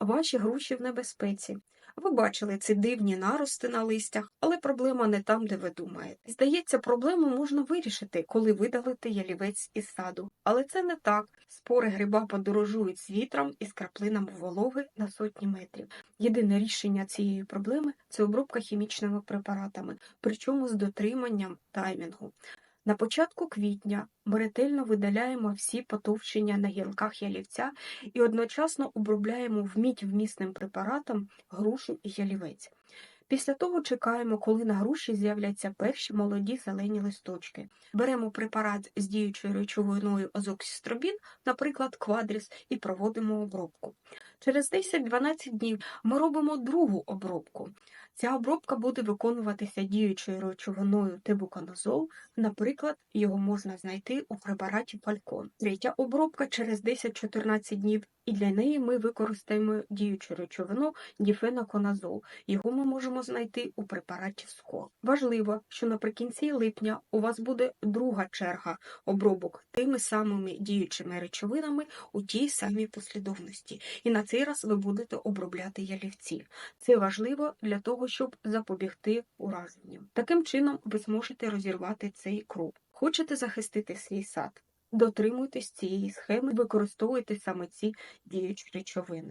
Ваші груші в небезпеці. Ви бачили ці дивні нарости на листях, але проблема не там, де ви думаєте. Здається, проблему можна вирішити, коли видалити ялівець із саду. Але це не так. Спори гриба подорожують з вітром і з краплинами вологи на сотні метрів. Єдине рішення цієї проблеми це обробка хімічними препаратами, причому з дотриманням таймінгу. На початку квітня ми ретельно видаляємо всі потовщення на гілках ялівця і одночасно обробляємо вмідь вмісним препаратом грушу і ялівець. Після того чекаємо, коли на груші з'являться перші молоді зелені листочки. Беремо препарат з діючою речовиною азоксістробін, наприклад, квадріс, і проводимо обробку. Через 10-12 днів ми робимо другу обробку. Ця обробка буде виконуватися діючою речовиною тебуканозол, наприклад, його можна знайти у препараті Фалькон. Третя обробка через 10-14 днів, і для неї ми використаємо діючу речовину діфеноконазол. Його ми можемо знайти у препараті СКО. Важливо, що наприкінці липня у вас буде друга черга обробок тими самими діючими речовинами у тій самій послідовності. І на цей раз ви будете обробляти ялівці. Це важливо для того, щоб запобігти ураженням. Таким чином ви зможете розірвати цей круг. Хочете захистити свій сад? Дотримуйтесь цієї схеми, використовуйте саме ці діючі речовини.